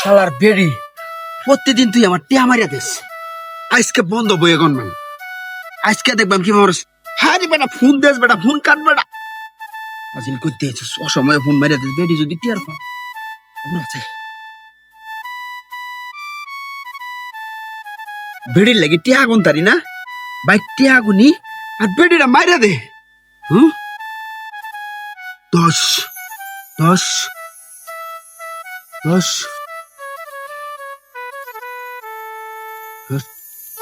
শালার বেড়ি, প্রতিদিন তুই আমার টিয়া মারিয়া দিস। আজকে বন্ধ বই এখন ম্যাম আজকে দেখবাম কি মানুষ হ্যাঁ বেটা, ফোন দেস বেটা, ফোন কাট বেটা। আজিল করতে অসময়ে ফোন মারিয়া দিস, বেড়ি যদি টিয়ার পা আছে? বেড়ির লাগে টিয়া আগুন তারি না? বাইক টিয়া আগুনি আর বেড়িটা মারিয়া দে। হুম? দশ। দশ। দশ।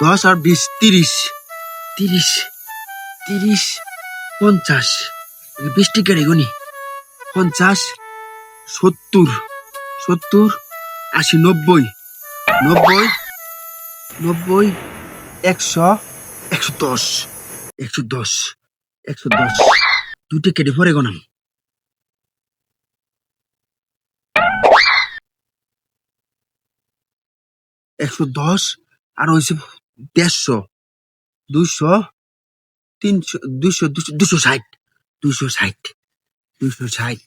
দশ- আর বিশ, তিরিশ। তিরিশ। তিরিশ। পঞ্চাশ। বিশ টিকার এগুনি পঞ্চাশ। সত্তর। সত্তর। আশি, নব্বই। নব্বই। নব্বই। একশো। একশো দশ। একশো দশ একশো দশ। দুটি কেটে পরে গোনাম একশো দশ আর হয়েছে দেড়শো। দুশো তিনশো দুশো দুশো দুশো ষাট। দুশো ষাট দুশো ষাট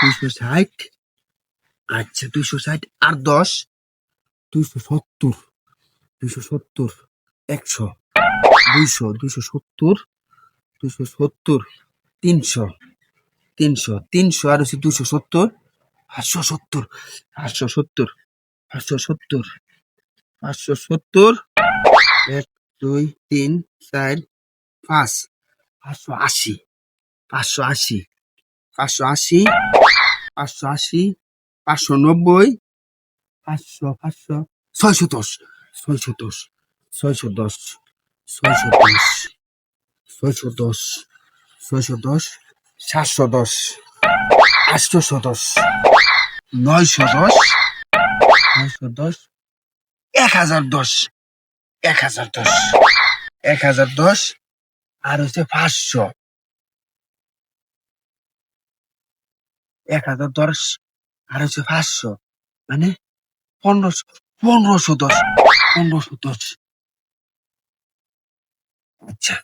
দুশো ষাট। আচ্ছা দুশো ষাট আর দশ দুশো সত্তর দুশো সত্তর, একশো। দুইশো দুশো সত্তর দুশো সত্তর, তিনশো তিনশো তিনশো আর হচ্ছে দুশো সত্তর, পাঁচশো সত্তর পাঁচশো সত্তর পাঁচশো সত্তর পাঁচশো সত্তর, এক, দুই, তিন, চার, পাঁচ, পাঁচশো আশি পাঁচশো আশি পাঁচশো আশি পাঁচশো আশি, পাঁচশো নব্বই, পাঁচশো পাঁচশো, ছয়শো দশ ছয়শো দশ ছয়শো দশ। ছয়শো দশ। ছয়শো দশ। ছয়শো দশ, সাতশো দশ আটশোশো দশ, নয়শো দশ নয়শো দশ, এক হাজার দশ, এক হাজার দশ, এক হাজার দশ, আর হচ্ছে পাঁচশো। এক হাজার দশ, আর হচ্ছে পাঁচশো। মানে পনেরোশো পনেরোশো দশ পনেরোশো দশ। আচ্ছা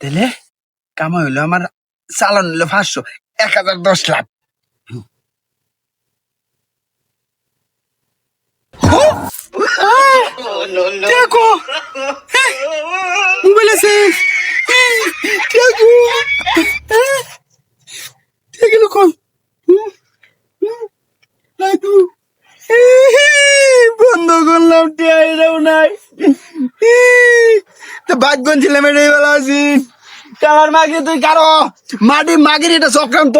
তাহলে কামাই হইল আমার চালান হইল পাঁচশো, এক হাজার দশ লাখ। দেখো। মোবাইল আছে। দেখো। ভাগ্যন ছিলাম এটাই বেলা আছি। কালার মাগি তুই কারও? মাটি মাগির এটা চক্রান্ত।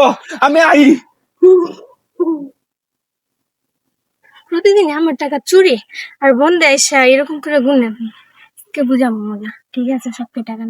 আমি আই। প্রতিদিন আমার টাকা চুরি আর বন্ধে এসে এরকম করে গুনে। কে বুঝাবো মজা? ঠিক আছে সবকে টাকা